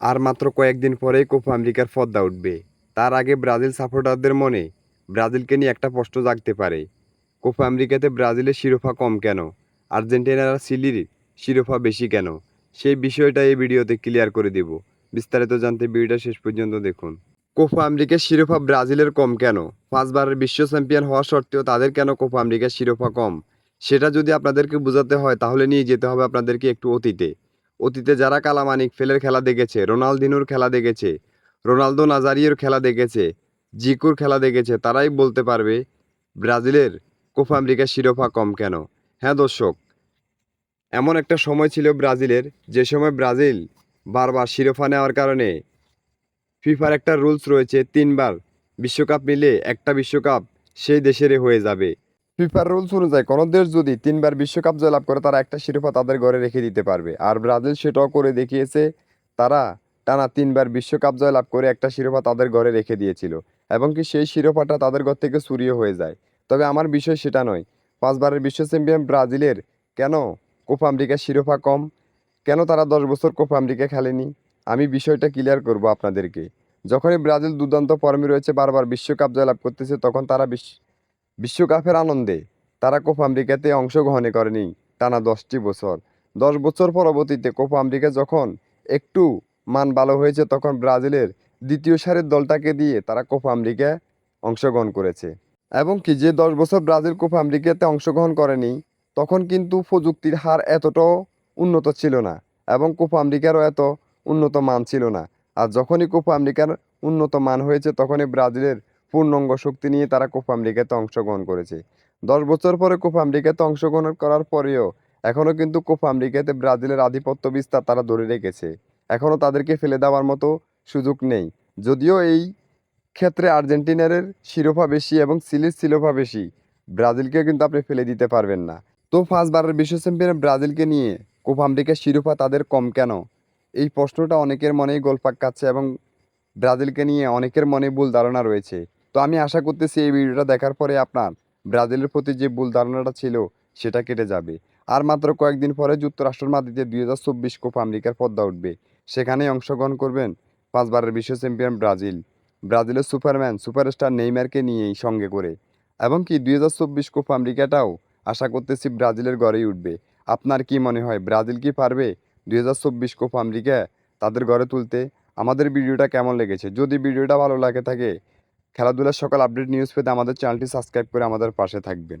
আর মাত্র কয়েকদিন পরেই কোপা আমেরিকার পদ্মা উঠবে। তার আগে ব্রাজিল সাপোর্টারদের মনে ব্রাজিলকে নিয়ে একটা প্রশ্ন জাগতে পারে। কোপা আমেরিকাতে ব্রাজিলের শিরোপা কম কেন? আর্জেন্টিনার আর চিলির শিরোপা বেশি কেন? সেই বিষয়টা এই ভিডিওতে ক্লিয়ার করে দেব। বিস্তারিত জানতে ভিডিওটা শেষ পর্যন্ত দেখুন। কোপা আমেরিকার শিরোপা ব্রাজিলের কম কেন? পাঁচবারের বিশ্ব চ্যাম্পিয়ন হওয়া সত্ত্বেও তাদের কেন কোপা আমেরিকার শিরোপা কম? সেটা যদি আপনাদেরকে বোঝাতে হয়, তাহলে নিয়ে যেতে হবে আপনাদেরকে একটু অতীতে। অতীতে যারা কালামানিক ফেলের খেলা দেখেছে, রোনালদিনোর খেলা দেখেছে, রোনালদো নাজারিওর খেলা দেখেছে, জিকুর খেলা দেখেছে, তারাই বলতে পারবে ব্রাজিলের কোপা আমেরিকার শিরোপা কম কেন? হ্যাঁ দর্শক, এমন একটা সময় ছিল ব্রাজিলের, যে সময় ব্রাজিল বারবার শিরোপা নেওয়ার কারণে ফিফার একটা রুলস রয়েছে, তিনবার বিশ্বকাপ মিলে একটা বিশ্বকাপ সেই দেশেরই হয়ে যাবে। ফিফার রুলস অনুযায়ী কোনো দেশ যদি তিনবার বিশ্বকাপ জয়লাভ করে, তারা একটা শিরোপা তাদের ঘরে রেখে দিতে পারবে। আর ব্রাজিল সেটাও করে দেখিয়েছে, তারা টানা তিনবার বিশ্বকাপ জয়লাভ করে একটা শিরোপা তাদের ঘরে রেখে দিয়েছিল এবং কি সেই শিরোপাটা তাদের ঘর থেকে চুরিও হয়ে যায়। তবে আমার বিষয় সেটা নয়, পাঁচবারের বিশ্ব চ্যাম্পিয়ন ব্রাজিলের কেন কোপা আমেরিকার শিরোপা কম? কেন তারা দশ বছর কোপা আমেরিকা খেলেনি? আমি বিষয়টা ক্লিয়ার করব আপনাদেরকে। যখনই ব্রাজিল দুর্দান্ত ফর্মে রয়েছে, বারবার বিশ্বকাপ জয়লাভ করতেছে, তখন তারা বিশ্ব বিশ্বকাপের আনন্দে তারা কোপা আমেরিকাতে অংশগ্রহণ করেনি টানা দশটি বছর। দশ বছর পরবর্তীতে কোপা আমেরিকা যখন একটু মান ভালো হয়েছে, তখন ব্রাজিলের দ্বিতীয় সারের দলটাকে দিয়ে তারা কোপা আমেরিকা অংশগ্রহণ করেছে। এবং কি, যে দশ বছর ব্রাজিল কোপা আমেরিকাতে অংশগ্রহণ করেনি, তখন কিন্তু প্রযুক্তির হার এতটাও উন্নত ছিল না এবং কোপা আমেরিকারও এত উন্নত মান ছিল না। আর যখনই কোপা আমেরিকার উন্নত মান হয়েছে, তখনই ব্রাজিলের পূর্ণাঙ্গ শক্তি নিয়ে তারা কোপা আমেরিকাতে অংশগ্রহণ করেছে। দশ বছর পরে কোপা আমেরিকাতে অংশগ্রহণ করার পরেও এখনও কিন্তু কোপা আমেরিকাতে ব্রাজিলের আধিপত্য বিস্তার তারা ধরে রেখেছে। এখনও তাদেরকে ফেলে দেওয়ার মতো সুযোগ নেই। যদিও এই ক্ষেত্রে আর্জেন্টিনার শিরোপা বেশি এবং চিলির শিরোপা বেশি ব্রাজিলকে কিন্তু আপনি ফেলে দিতে পারবেন না। তো পাঁচবারের বিশ্ব চ্যাম্পিয়ন ব্রাজিলকে নিয়ে কোপা আমেরিকার শিরোপা তাদের কম কেন? এই প্রশ্নটা অনেকের মনেই গোলপাক কাচ্ছে এবং ব্রাজিলকে নিয়ে অনেকের মনে ভুল ধারণা রয়েছে। তো আমি আশা করতেছি এই ভিডিওটা দেখার পরে আপনার ব্রাজিলের প্রতি যে ভুল ধারণাটা ছিল, সেটা কেটে যাবে। আর মাত্র কয়েকদিন পরে যুক্তরাষ্ট্রের মাটিতে দুই হাজার চব্বিশ কোপা আমেরিকার পদ্মা উঠবে। সেখানেই অংশগ্রহণ করবেন পাঁচবারের বিশ্ব চ্যাম্পিয়ন ব্রাজিল। ব্রাজিলের সুপারম্যান, সুপারস্টার নেইমারকে নিয়েই সঙ্গে করে। এবং কি দুই হাজার চব্বিশ কোপা আমেরিকাটাও আশা করতেছি ব্রাজিলের গড়েই উঠবে। আপনার কি মনে হয়, ব্রাজিল কি পারবে দুই হাজার চব্বিশ কোপা আমেরিকা তাদের গড়ে তুলতে? আমাদের ভিডিওটা কেমন লেগেছে? যদি ভিডিওটা ভালো লাগে থাকে খেলাধুলার সকল আপডেট নিউজ পেতে আমাদের চ্যানেলটি সাবস্ক্রাইব করে আমাদের পাশে থাকবেন।